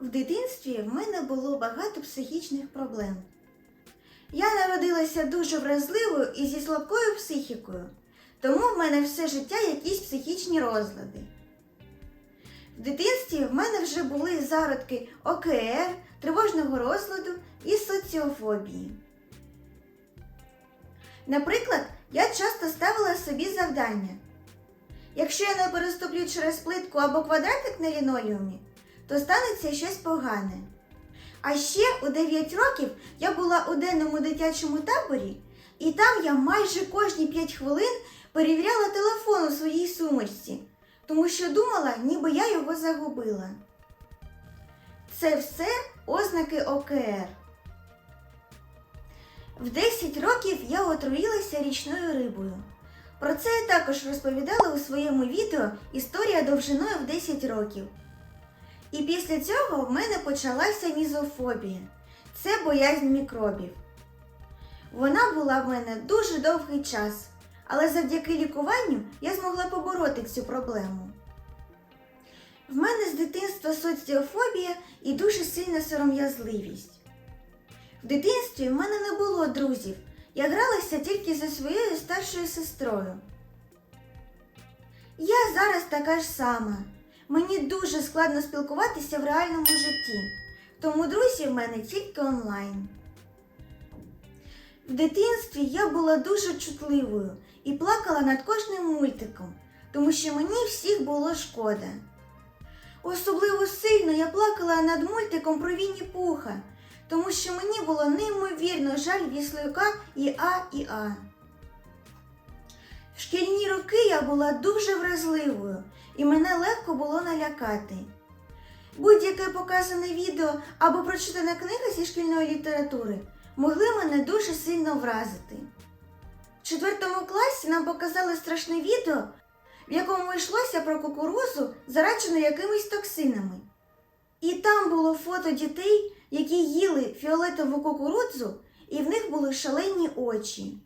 В дитинстві в мене було багато психічних проблем. Я народилася дуже вразливою і зі слабкою психікою, тому в мене все життя якісь психічні розлади. В дитинстві в мене вже були зародки ОКР, тривожного розладу і соціофобії. Наприклад, я часто ставила собі завдання. Якщо я не переступлю через плитку або квадратик на лінолеумі, то станеться щось погане. А ще у 9 років я була у денному дитячому таборі, і там я майже кожні 5 хвилин перевіряла телефон у своїй сумочці, тому що думала, ніби я його загубила. Це все ознаки ОКР. В 10 років я отруїлася річною рибою. Про це я також розповідала у своєму відео Історія довжиною в 10 років. І після цього в мене почалася мізофобія. Це боязнь мікробів. Вона була в мене дуже довгий час, але завдяки лікуванню я змогла побороти цю проблему. В мене з дитинства соціофобія і дуже сильна сором'язливість. В дитинстві в мене не було друзів. Я гралася тільки зі своєю старшою сестрою. Я зараз така ж сама. Мені дуже складно спілкуватися в реальному житті, тому друзі в мене тільки онлайн. В дитинстві я була дуже чутливою і плакала над кожним мультиком, тому що мені всіх було шкода. Особливо сильно я плакала над мультиком про Вінні Пуха, тому що мені було неймовірно жаль віслюка і А і А. В шкільні роки я була дуже вразливою і мене легко було налякати. Будь-яке показане відео або прочитана книга зі шкільної літератури могли мене дуже сильно вразити. В четвертому класі нам показали страшне відео, в якому йшлося про кукурузу, зараджену якимись токсинами. І там було фото дітей, які їли фіолетову кукурудзу, і в них були шалені очі.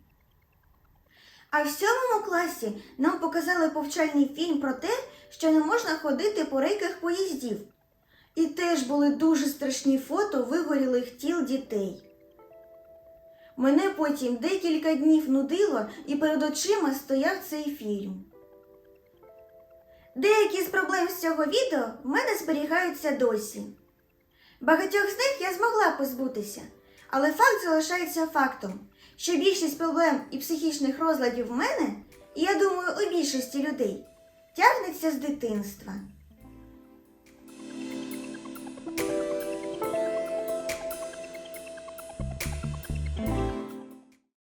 А в сьомому класі нам показали повчальний фільм про те, що не можна ходити по рейках поїздів. І теж були дуже страшні фото вигорілих тіл дітей. Мене потім декілька днів нудило і перед очима стояв цей фільм. Деякі з проблем з цього відео в мене зберігаються досі. Багатьох з них я змогла позбутися, але факт залишається фактом, що більшість проблем і психічних розладів в мене, і я думаю, у більшості людей, тягнеться з дитинства.